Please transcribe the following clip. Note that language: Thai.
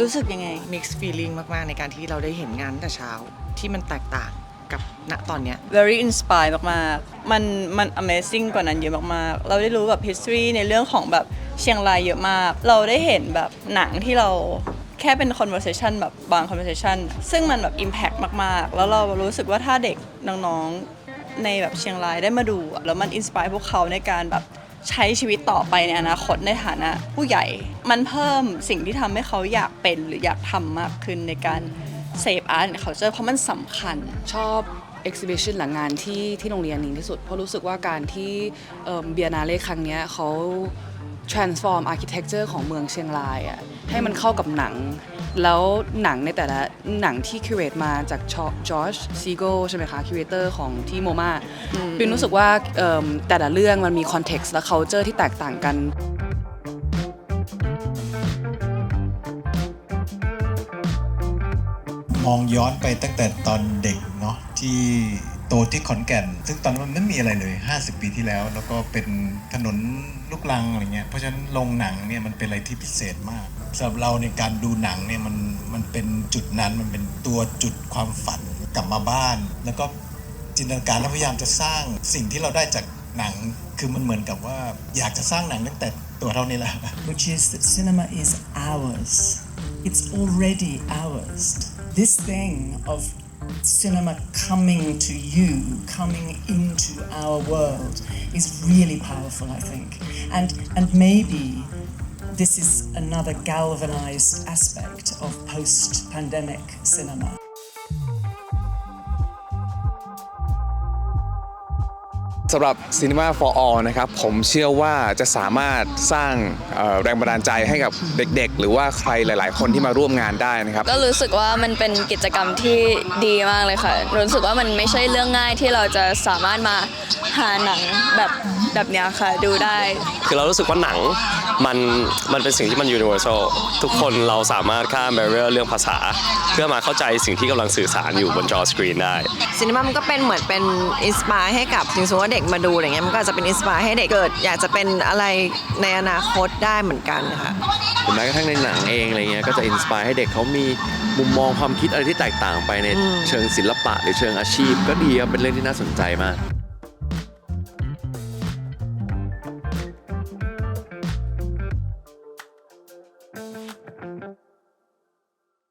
รู้สึกยังไง mixed feeling มาก ๆ ในการที่เราได้เห็นงานตั้งแต่เช้าที่มันแตกต่างกับณตอนเนี้ย very inspired มากๆ มันมัน amazing กว่านั้นเยอะมากๆ เราได้รู้แบบ history ในเรื่องของแบบเชียงรายเยอะมาก เราได้เห็นแบบหนังที่เราแค่เป็น conversation แบบบาง conversation ซึ่งมันแบบ impact มากๆ แล้วเรารู้สึกว่าถ้าเด็กน้องๆ ในแบบเชียงรายได้มาดูอะแล้วมัน inspire พวกเขาในการแบบ ใช้ชีวิตต่อไปในอนาคตในฐานะ ผู้ใหญ่ มันเพิ่มสิ่งที่ทำให้เขาอยากเป็นหรืออยากทำมากขึ้นในการเซฟอาร์ตเขาเจอเพราะมันสำคัญ ชอบเอ็กซิบิชันหลังงานที่ที่โรงเรียนนี้ที่สุด เพราะรู้สึกว่าการที่เบียนาเล่ครั้งเนี้ยเขา transform architecture ของเมืองเชียงรายอะให้มันเข้ากับหนัง แล้วหนังในแต่ละหนังที่ curate มาจากจอร์จซีโกใช่ไหมคะ curator ของที่โมมาปินรู้สึกว่าเอิ่มแต่ละเรื่องมันมี context และ culture ที่แตกต่างกันมองย้อนไปตั้งแต่ตอนเด็กเนาะที่โตที่ขอนแก่น ซึ่งตอนนั้นมันไม่มีอะไรเลย 50 ปีที่แล้ว แล้วก็เป็นถนนลูกลังอะไรเงี้ยเพราะฉะนั้นโรงหนังเนี่ยมันเป็นอะไรที่พิเศษมากสำหรับเราในการดูหนังเนี่ยมันมันเป็นจุดนั้นมันเป็นตัวจุดความฝันกลับมาบ้าน แล้วก็จินตนาการแล้วพยายามจะสร้างสิ่งที่เราได้จากหนังคือมันเหมือนกับว่าอยากจะสร้างหนังตั้งแต่ตัวเท่านี้แหละ which is that cinema is ours. It's already ours. This thing of cinema coming to you, coming into our world, is really powerful, I think. And, and maybe this is another galvanized aspect of post pandemic cinema. สำหรับ Cinema for All นะครับผมเชื่อว่าจะสามารถสร้างเอ่อแรงบันดาลใจให้กับเด็กๆ หรือว่าใครหลาย ๆ คนที่มาร่วมงานได้นะครับก็รู้สึกว่ามันเป็นกิจกรรมที่ดีมากเลยค่ะ รู้สึกว่ามันไม่ใช่เรื่องง่ายที่เราจะสามารถมาหาหนังแบบแบบเนี้ยค่ะดูได้ คือเรารู้สึกว่าหนังมันมันเป็นสิ่งที่มัน universal ทุกคนเราสามารถข้าม barrier เรื่องภาษา เพื่อมาเข้าใจสิ่งที่กำลังสื่อสารอยู่บนจอสกรีนได้ ซีนีมามันก็เป็นเหมือนเป็นอินสปายให้กับถึงสมมติว่าเด็กมาดูอะไรเงี้ยมันก็อาจจะเป็นอินสปายให้เด็กเกิด อยากจะเป็นอะไรในอนาคตได้เหมือนกันค่ะ หรือแม้กระทั่งในหนังเองอะไรเงี้ยก็จะอินสปายให้เด็กเขามีมุมมองความคิดอะไรที่แตกต่างไปในเชิงศิลปะ หรือเชิงอาชีพ ก็ดีครับเป็นเรื่องที่น่าสนใจมาก